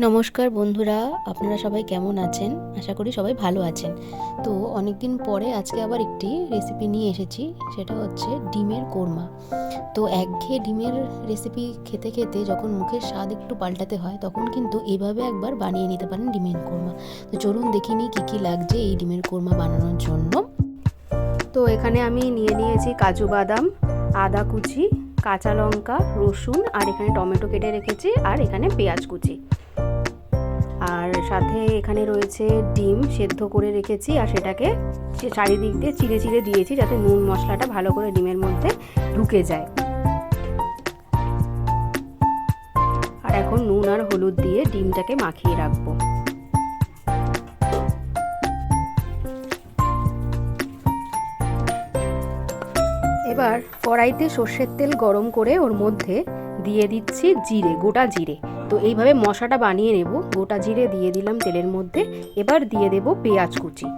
নমস্কার বন্ধুরা, আপনারা সবাই কেমন আছেন? আশা করি সবাই ভালো আছেন। তো অনেক দিন পরে আজকে আবার একটি রেসিপি নিয়ে এসেছি, সেটা হচ্ছে ডিমের কোরমা। তো একঘেয়ে ডিমের রেসিপি খেতে খেতে যখন মুখের স্বাদ একটু পাল্টাতে হয়, তখন কিন্তু এভাবে একবার বানিয়ে নিতে পারেন ডিমের কোরমা। তো চলুন দেখিনি কী কী লাগছে এই ডিমের কোরমা বানানোর জন্য। তো এখানে আমি নিয়ে নিয়েছি কাজু বাদাম আদা কুচি, কাঁচা লঙ্কা, রসুন আর এখানে টমেটো কেটে রেখেছি আর এখানে পেঁয়াজ কুচি। আর সাথে এখানে রয়েছে ডিম সেদ্ধ করে রেখেছি আর সেটাকে চারিদিক দিয়ে চিড়ে চিড়ে দিয়েছি যাতে নুন মশলাটা ভালো করে ডিমের মধ্যে ঢুকে যায়। আর এখন নুন আর হলুদ দিয়ে ডিমটাকে মাখিয়ে রাখব। এবার কড়াইতে সর্ষের তেল গরম করে ওর মধ্যে দিয়ে দিচ্ছি জিরে, গোটা জিরে। তো এইভাবে মশাটা বানিয়ে নেব, গোটা জিরে দিয়ে দিলাম তেলের মধ্যে। এবার দিয়ে দেব পেঁয়াজ কুচি।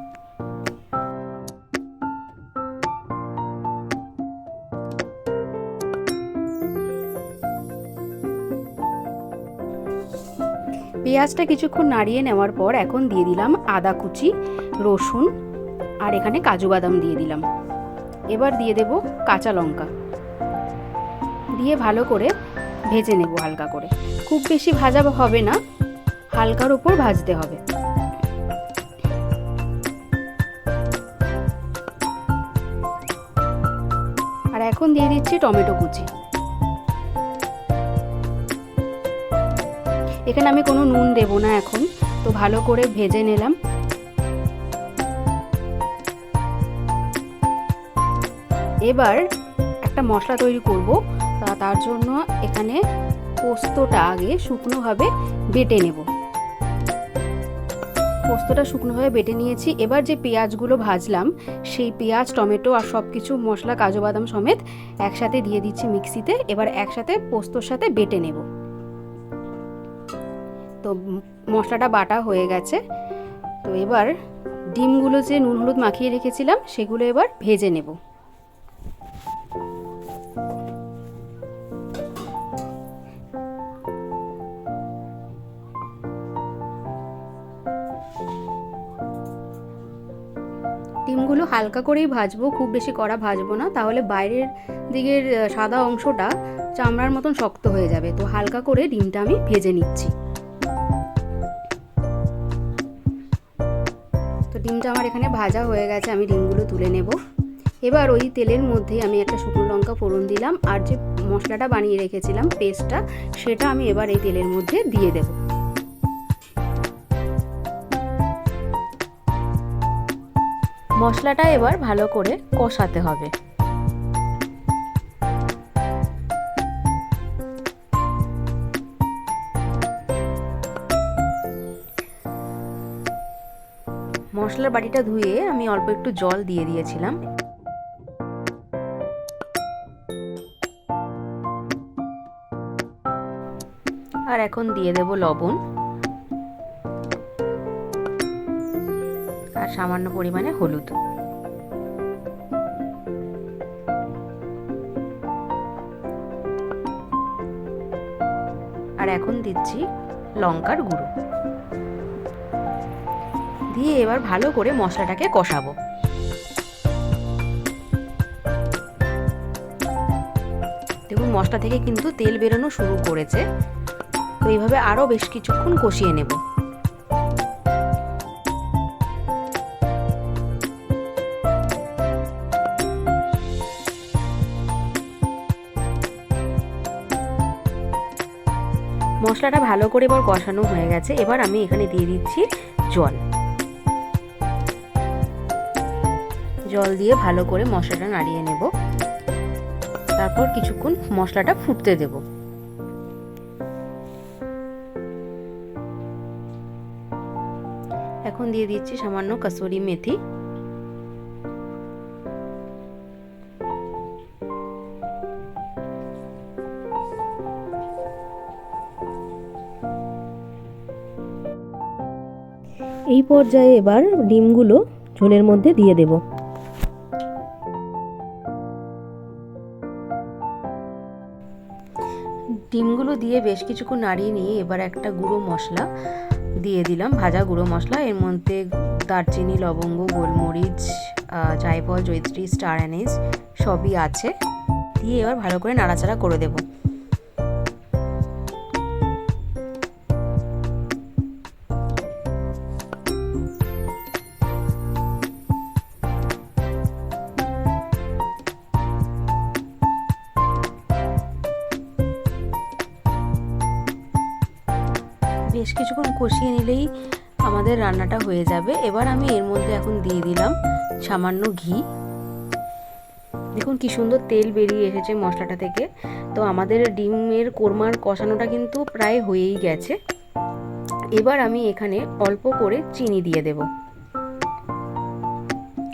পেঁয়াজটা কিছুক্ষণ নাড়িয়ে নেওয়ার পর এখন দিয়ে দিলাম আদা কুচি, রসুন আর এখানে কাজু বাদাম দিয়ে দিলাম। এবার দিয়ে দেব কাঁচা লঙ্কা। দিয়ে ভালো করে ভেজে নেব হালকা করে। খুব বেশি ভাজা হবে না, হালকার উপর ভাজতে হবে। আর এখন দিয়ে দিচ্ছি টমেটো কুচি। এখানে আমি কোনো নুন দেব না এখন, তো ভালো করে ভেজে নিলাম। এবার একটা মশলা তৈরি করব। তার জন্য এখানে পোস্তটা আগে শুকনোভাবে বেটে নেব। পোস্তটা শুকনোভাবে বেটে নিয়েছি। এবার যে পেঁয়াজগুলো ভাজলাম, সেই পেঁয়াজ, টমেটো আর সব কিছু মশলা, কাজু বাদাম সমেত একসাথে দিয়ে দিচ্ছি মিক্সিতে। এবার একসাথে পোস্তর সাথে বেটে নেব। তো মশলাটা বাটা হয়ে গেছে। তো এবার ডিমগুলো যে নুন হলুদ মাখিয়ে রেখেছিলাম, সেগুলো এবার ভেজে নেব। ডিমগুলো হালকা করেই ভাজবো, খুব বেশি কড়া ভাজবো না। তাহলে বাইরের দিকের সাদা অংশটা চামড়ার মতন শক্ত হয়ে যাবে। তো হালকা করে ডিমটা আমি ভেজে নিচ্ছি। তো ডিমটা আমার এখানে ভাজা হয়ে গেছে, আমি ডিমগুলো তুলে নেব। এবার ওই তেলের মধ্যে আমি একটা শুকনো লঙ্কা ফোড়ন দিলাম, আর যে মশলাটা বানিয়ে রেখেছিলাম, পেস্টটা, সেটা আমি এবার এই তেলের মধ্যে দিয়ে দেবো। মশলাটা এবার ভালো করে কষাতে হবে। মশলার বাটিটা ধুয়ে আমি অল্প একটু জল দিয়ে দিয়েছিলাম। আর এখন দিয়ে দেব লবণ। আর সামান্য পরিমাণে হলুদ। আর এখন দিচ্ছি লঙ্কার গুঁড়ো। দিয়ে এবার ভালো করে মশলাটাকে কষাবো। দেখুন, মশলা থেকে কিন্তু তেল বেরোনো শুরু করেছে। তো এইভাবে আরও বেশ কিছুক্ষণ কষিয়ে নেব। মশলাটা ভালো করে এবার কষানো হয়ে গেছে। এবার আমি এখানে দিয়ে দিচ্ছি জল। জল দিয়ে ভালো করে মশলাটা নাড়িয়ে নেব। তারপর কিছুক্ষণ মশলাটা ফুটতে দেব। এখন দিয়ে দিচ্ছি সামান্য কাসুরি মেথি। এই পর্যায়ে এবার ডিমগুলো ঝোলের মধ্যে দিয়ে দেব। ডিমগুলো দিয়ে বেশ কিছুক্ষণ নাড়িয়ে নিয়ে এবার একটা গুঁড়ো মশলা দিয়ে দিলাম, ভাজা গুঁড়ো মশলা। এর মধ্যে দারচিনি, লবঙ্গ, গোলমরিচ জায়ফল জৈত্রী স্টার অ্যানিস সবই আছে। দিয়ে এবার ভালো করে নাড়াচাড়া করে দেবো। বেশ কিছুক্ষণ কষিয়ে নিলেই আমাদের রান্নাটা হয়ে যাবে। এবার আমি এর মধ্যে এখন দিয়ে দিলাম সামান্য ঘি। দেখুন কি সুন্দর তেল বেরিয়ে এসেছে মশলাটা থেকে। তো আমাদের ডিমের কোরমার কষানোটা কিন্তু প্রায় হয়েই গেছে। এবার আমি এখানে অল্প করে চিনি দিয়ে দেব।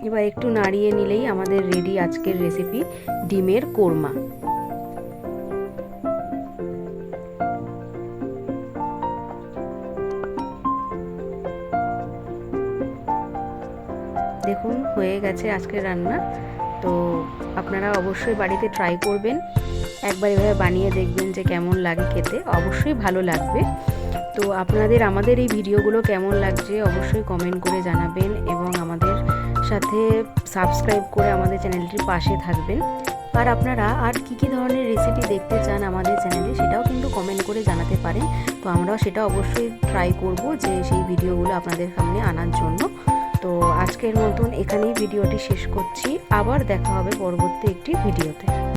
এবার একটু নাড়িয়ে নিলেই আমাদের রেডি আজকের রেসিপি ডিমের কোরমা। দেখুন, হয়ে গেছে আজকের রান্না। তো আপনারা অবশ্যই বাড়িতে ট্রাই করবেন। একবার এভাবে বানিয়ে দেখবেন যে কেমন লাগে খেতে। অবশ্যই ভালো লাগবে। তো আপনাদের আমাদের এই ভিডিওগুলো কেমন লাগছে অবশ্যই কমেন্ট করে জানাবেন এবং আমাদের সাথে সাবস্ক্রাইব করে আমাদের চ্যানেলটির পাশে থাকবেন। আর আপনারা আর কী কী ধরনের রেসিপি দেখতে চান আমাদের চ্যানেলে সেটাও কিন্তু কমেন্ট করে জানাতে পারেন। তো আমরাও সেটা অবশ্যই ট্রাই করব যে সেই ভিডিওগুলো আপনাদের সামনে আনার জন্য। তো আজকের মতন এখানেই ভিডিওটি শেষ করছি। আবার দেখা হবে পরবর্তী একটি ভিডিওতে।